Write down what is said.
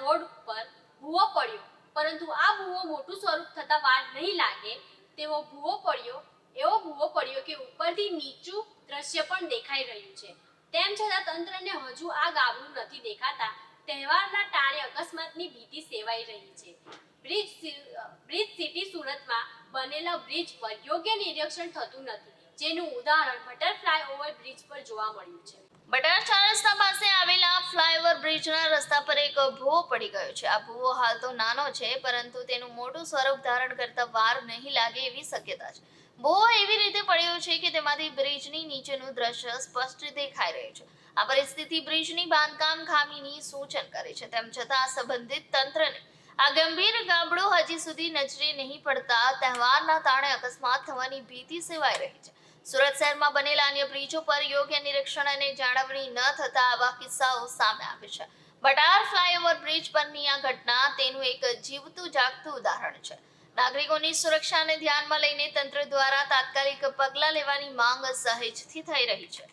Road ઉપર ભૂવો પડ્યો. પરંતુ આ ભૂવો મોટું સ્વરૂપ થતા વાર નહીં લાગે તેવો ભૂવો પડ્યો, એવો ભૂવો પડ્યો કે ઉપરથી નીચું દ્રશ્ય પણ દેખાઈ રહ્યું છે. તેમ છતાં તંત્રને હજુ આ ગાબડું નથી દેખાતા. તહેવારના ટાણે અકસ્માતની ભીતિ સેવાઈ રહી છે. બ્રિજ બ્રિજ સિટી સુરતમાં બનેલા બ્રિજ પર યોગ્ય નિરીક્ષણ થતું નથી, જેનું ઉદાહરણ બટરફ્લાય ઓવર બ્રિજ પર જોવા મળ્યું છે. બટાર બ્રિજના રસ્તા પર એક ભૂવો પડી ગયો છે. આ ભૂવો હાલ તો નાનો છે, પરંતુ તેનું મોટું સ્વરૂપ ધારણ કરતા વાર નહીં લાગે એવી શક્યતા છે. ભૂવો એવી રીતે પડ્યો છે કે તેમાંથી બ્રિજની નીચેનું દ્રશ્ય સ્પષ્ટ દેખાઈ રહ્યું છે. આ પરિસ્થિતિ બ્રિજની બાંધકામ ખામીની સૂચન કરે છે. તેમ છતાં સંબંધિત તંત્રને આ ગંભીર ગાબડું હજી સુધી નજરે નહીં પડતા તહેવારના તાણે અકસ્માત થવાની ભીતિ સેવાઈ રહી છે. સુરત શહેરમાં બનેલા અન્ય બ્રિજો પર યોગ્ય નિરીક્ષણ અને જાળવણી ન થતા આવા કિસ્સાઓ સામે આવે છે. બટાર ફ્લાયઓવર બ્રિજ પરની આ ઘટના તેનું એક જીવતું જાગતું ઉદાહરણ છે. નાગરિકોની સુરક્ષાને ધ્યાનમાં લઈને તંત્ર દ્વારા તાત્કાલિક પગલાં લેવાની માંગ સહેજથી થઈ રહી છે.